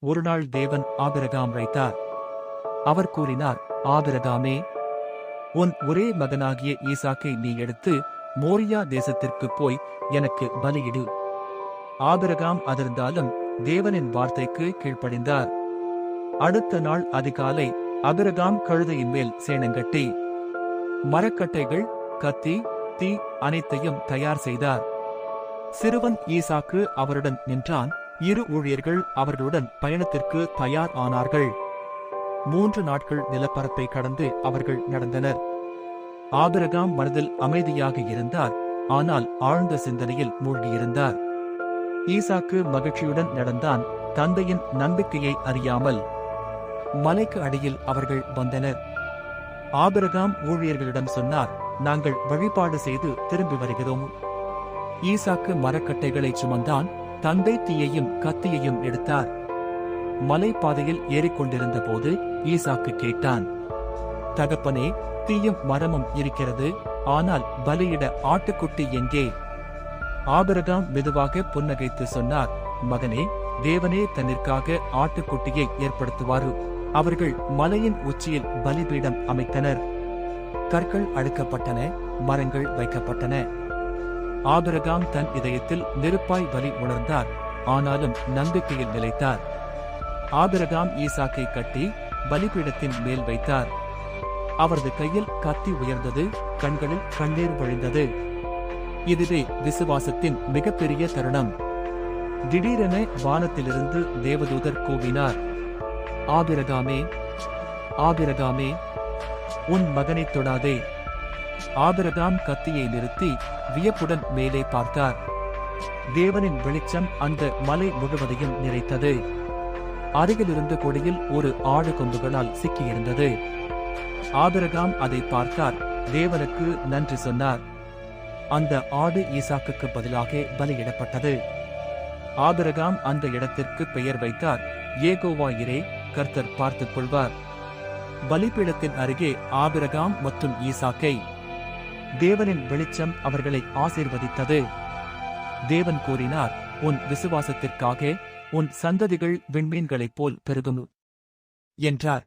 ஒருநாள் தேவன் ஆபிரகாம் வைத்தார். அவர் கூறினார் ஆபிரகாமே உன் ஒரே மகனாகிய ஈசாக்கை நீ எடுத்து மோரியா தேசத்திற்கு போய் எனக்கு பலியிடு. ஆபிரகாம் அதிர்ந்தாலும் தேவனின் வார்த்தைக்கு கீழ்ப்படிந்தார். அடுத்த நாள் அதிகாலை அபிரகாம் கழுதையின் மேல் சேணங்கட்டி மரக்கட்டைகள் கத்தி தீ அனைத்தையும் தயார் செய்தார். சிறுவன் ஈசாக்கு அவருடன் நின்றான். இரு ஊழியர்கள் அவர்களுடன் பயணத்திற்கு தயார் ஆனார்கள். மூன்று நாட்கள் நிலப்பரப்பை கடந்து அவர்கள் நடந்தனர். ஆபிரகாம் மனதில் அமைதியாக இருந்தார் ஆனால் ஆழ்ந்த சிந்தனையில் மூழ்கியிருந்தார். ஈசாக்கு மகிழ்ச்சியுடன் நடந்தான் தந்தையின் நம்பிக்கையை அறியாமல். மலைக்கு அடியில் அவர்கள் வந்தனர். ஆபிரகாம் ஊழியர்களிடம் சொன்னார் நாங்கள் வழிபாடு செய்து திரும்பி வருகிறோம். ஈசாக்கு மரக்கட்டைகளை சுமந்தான் தந்தை தீயையும் கத்தியையும் எடுத்தார். மலைப்பாதையில் ஏறிக்கொண்டிருந்த போது ஈசாக்கு கேட்டான் தகப்பனே தீயும் மரமும் இருக்கிறது ஆனால் பலியிட ஆட்டுக்குட்டி எங்கே? ஆபிரகாம் மெதுவாக புன்னகைத்து சொன்னார் மகனே தேவனே தன்னிற்காக ஆட்டுக்குட்டியை ஏற்படுத்துவாரு. அவர்கள் மலையின் உச்சியில் பலிபீடம் அமைத்தனர். கற்கள் அடுக்கப்பட்டன மரங்கள் வைக்கப்பட்டன. ஆபிரகாம் தன் இதயத்தில் நெருப்பாய் வலி உணர்ந்தார் ஆனாலும் நம்பிக்கையில் நிலைத்தார். ஆபிரகாம் ஈசாக்கை கட்டி பலிபீடத்தின் மேல் வைத்தார். அவரது கையில் கத்தி உயர்ந்தது கண்களில் கண்ணீர் வழிந்தது. இதுவே விசுவாசத்தின் மிகப்பெரிய தருணம். திடீரென வானத்திலிருந்து தேவதூதர் கூவினார் ஆபிரகாமே ஆபிரகாமே உன் மகனைத் தொடாதே. ஆபிரகாம் கத்தியை நிறுத்தி வியப்புடன் மேலே பார்த்தார். தேவனின் வெளிச்சம் அந்த மலை முழுவதையும் நிறைத்தது. அருகிலிருந்த கொடியில் ஒரு ஆடு கொம்புகளால் சிக்கியிருந்தது. ஆபிரகாம் அதை பார்த்தார். தேவனுக்கு நன்றி சொன்னார். அந்த ஆடு ஈசாக்குக்கு பதிலாக பலியிடப்பட்டது. ஆபிரகாம் அந்த இடத்திற்கு பெயர் வைத்தார். ஏகோவா இரே கர்த்தர் பார்த்துக் கொள்வார். பலிபீடத்தின் அருகே ஆபிரகாம் மற்றும் ஈசாக்கை. தேவனின் வெளிச்சம் அவர்களை ஆசீர்வதித்தது. தேவன் கூறினார் உன் விசுவாசத்திற்காக உன் சந்ததிகள் விண்மீன்களைப் போல் பெருகும் என்றார்.